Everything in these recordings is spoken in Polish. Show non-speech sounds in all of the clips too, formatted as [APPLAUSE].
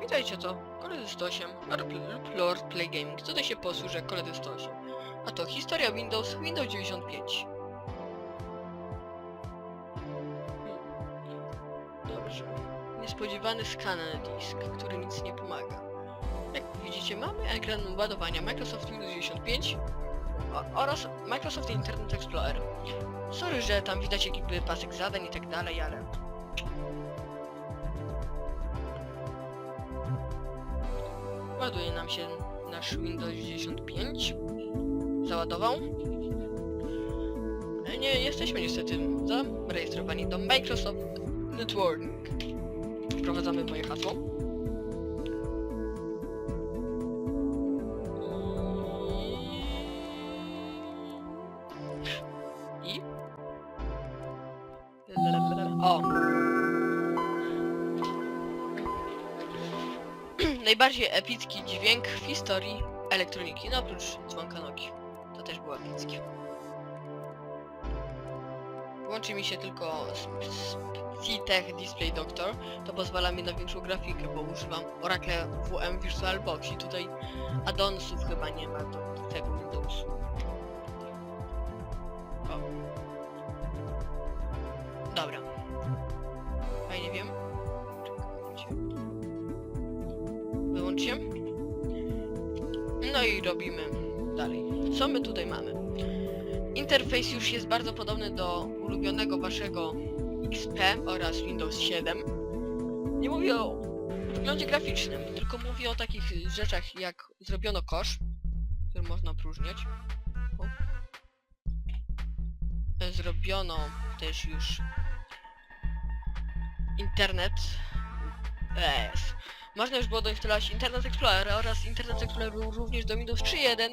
Witajcie to, Koledy 108 lub Lord Play Gaming. Tutaj się posłużę Koledy 108. A to historia Windows, Windows 95. Hmm. Dobrze. Niespodziewany skan na disk, który nic nie pomaga. Jak widzicie, mamy ekran ładowania Microsoft Windows 95 o- oraz Microsoft Internet Explorer. Sorry, że tam widać jakby pasek zadań i tak dalej, ale... Ładuje nam się nasz Windows 95. Załadował. E, Nie jesteśmy niestety zarejestrowani do Microsoft Networking. Wprowadzamy moje hasło. Najbardziej epicki dźwięk w historii elektroniki, no oprócz dzwonka Noki. To też było epickie. Łączy mi się tylko C-Tech Display Doctor, to pozwala mi na większą grafikę, bo używam Oracle WM VirtualBox i tutaj addonsów chyba nie ma do tego Windowsu. Dobra. No i robimy dalej. Co my tutaj mamy? Interfejs już jest bardzo podobny do ulubionego waszego XP oraz Windows 7. Nie mówię o wyglądzie graficznym, tylko mówię o takich rzeczach jak zrobiono kosz, który można opróżniać. O. E, Zrobiono też już internet. ES. Można już było doinstalować Internet Explorer oraz Internet Explorer był również do Windows 3.1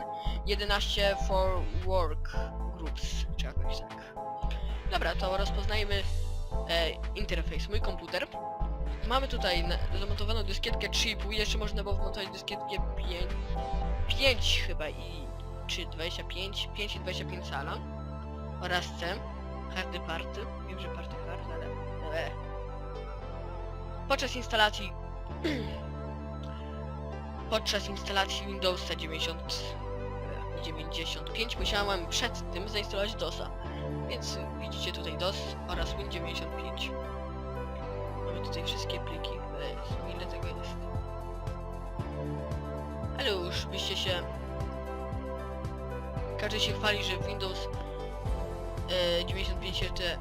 11 for Work Groups, czy jakoś tak. Dobra, to rozpoznajmy e, interfejs. Mój komputer. Mamy tutaj zamontowaną dyskietkę 3,5, jeszcze można było wmontować dyskietkę 5, 5 chyba i czy 25, 5 i 25 cala oraz C, hardy party, wiem, że party hard, ale e. podczas instalacji [CLEARS THROAT] podczas instalacji Windowsa 90 e, 95 musiałem przed tym zainstalować DOSa. Więc widzicie tutaj DOS oraz Win95 mamy tutaj wszystkie pliki. Jezu, ile tego jest? Ale już byście się każdy się chwali, że w Windows e, 95 się te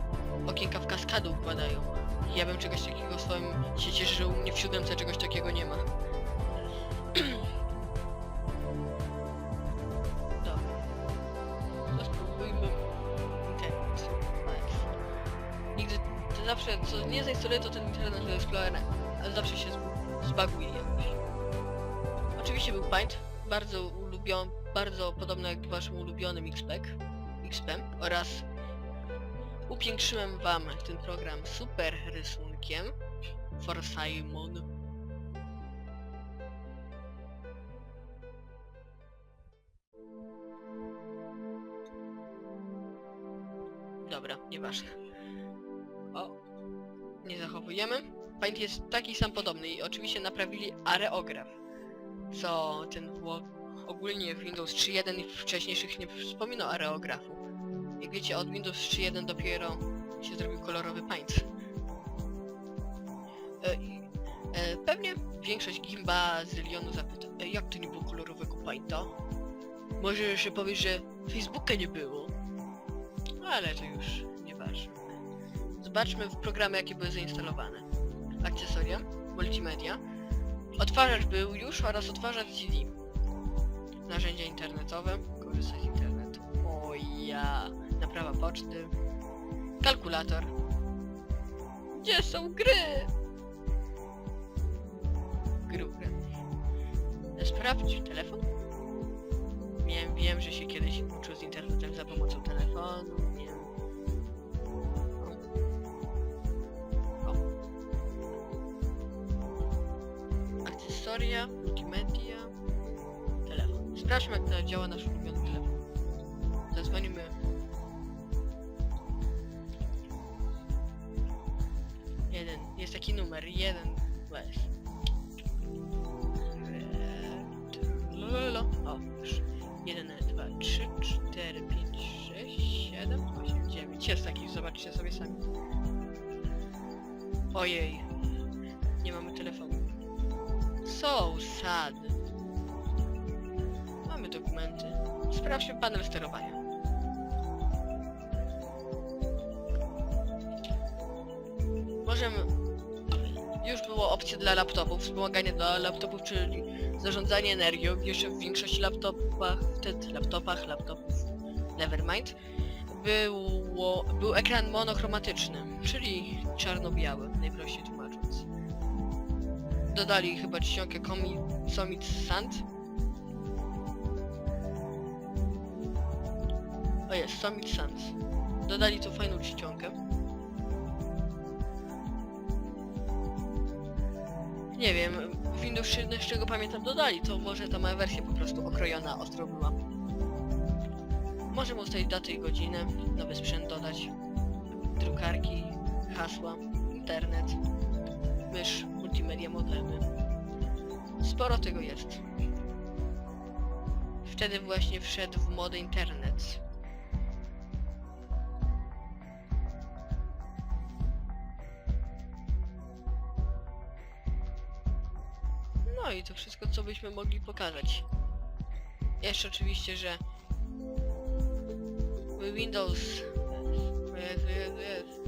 okienka w kaskadu układają ja bym czegoś takiego w swoim się cieszę, że u mnie w siódemce czegoś takiego nie ma [CLEARS THROAT] Dobra. To spróbujmy internet. Nigdy, to zawsze, co nie zainstaluję, to ten internet Explorer, zawsze się zb- zbaguje jakoś. Oczywiście był Paint, bardzo ulubiony, bardzo podobny jak waszym ulubionym XPEG, XP oraz upiększyłem wam ten program super rysunkiem For Simon. Dobra, nieważne. O, nie zachowujemy. Paint jest taki sam podobny i oczywiście naprawili areograf. Co ten wło- ogólnie w Windows 3.1 i w wcześniejszych nie wspominał areografu. Jak wiecie, od Windows 3.1 dopiero się zrobił kolorowy Paint. E, e, pewnie większość gimba z Zylionu zapyta, e, jak to nie było kolorowego Painta? Może jeszcze powiesz, że Facebooka nie było. Ale to już nieważne. Zobaczmy w programy, jakie były zainstalowane. Akcesoria, multimedia. Odtwarzacz był już oraz odtwarzacz CD. Narzędzia internetowe, korzystać z internetu. O ja, naprawa poczty. Kalkulator. Gdzie są gry? Grupy. Sprawdź telefon. Wiem, wiem, że się kiedyś uczył z internetem za pomocą telefonu. Wiem. O. O. Akcesoria, multimedia, telefon. Sprawdźmy jak to działa nasz ulubiony telefon. Zadzwonimy. Jeden. Jest taki numer. Jeden. West. O, już. 1, 2, 3, 4, 5, 6, 7, 8, 9. Jest takich, zobaczcie sobie sami. Ojej. Nie mamy telefonu. So sad. Mamy dokumenty. Sprawdźmy panel sterowania. Możemy... Już było opcje dla laptopów, wspomaganie dla laptopów, czyli zarządzanie energią. Jeszcze w większości laptopach, wtedy laptopach, laptopów, nevermind, było, był ekran monochromatyczny, czyli czarno-biały, najprościej tłumacząc. Dodali chyba czcionkę Comi Summit Sand. O jest, Summit Sans. Dodali tu fajną czcionkę. Nie wiem, Windows 7 z czego pamiętam dodali, to może ta moja wersja po prostu okrojona ostro była. Możemy ustalić datę i godzinę, nowy sprzęt dodać, drukarki, hasła, internet, mysz, multimedia, modemy. Sporo tego jest. Wtedy właśnie wszedł w modę internet. I to wszystko, co byśmy mogli pokazać. Jeszcze oczywiście, że Windows... Jezu, Jezu.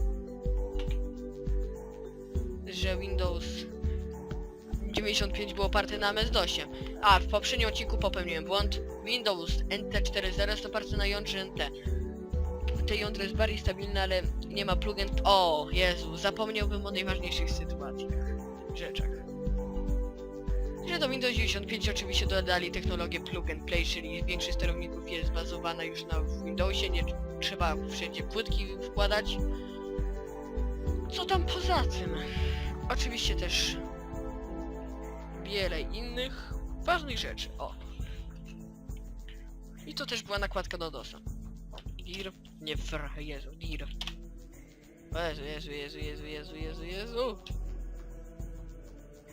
Że Windows 95 był oparty na MS-DOSie. A, w poprzednim odcinku popełniłem błąd. Windows NT 4.0 jest oparty na jądrze NT. Te jądro jest bardziej stabilne, ale nie ma plugin... O, Jezu, zapomniałbym o najważniejszych sytuacjach, rzeczach. Że do Windows 95 oczywiście dodali technologię plug and play, czyli większość sterowników jest bazowana już na Windowsie, nie trzeba wszędzie płytki wkładać. Co tam poza tym? Oczywiście też wiele innych ważnych rzeczy. O. I to też była nakładka do DOSa. Dir. Nie fr. Jezu, dir. Jezu, Jezu, Jezu, Jezu, Jezu, Jezu, Jezu.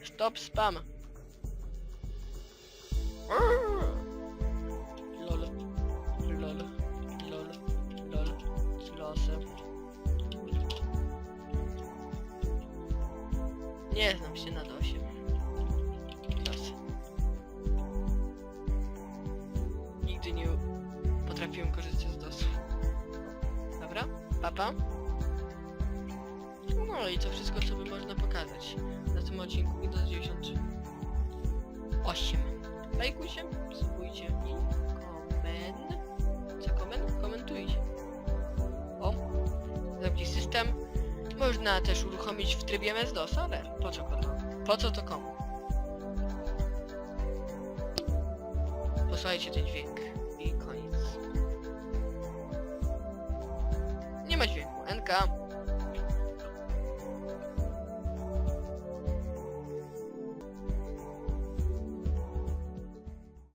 Stop spam. Lol. Lol. Lol. Lol. Losem. Nie znam się na dosie. Los. Nigdy nie potrafiłem korzystać z dosu. Dobra, papa. No i to wszystko, co by można pokazać na tym odcinku Windows 98. Lajkujcie, subskrypujcie i komen... Co komen? Komentujcie. O, zapnij system. Można też uruchomić w trybie MS-DOS, ale po co to? Po co to komu? Posłuchajcie ten dźwięk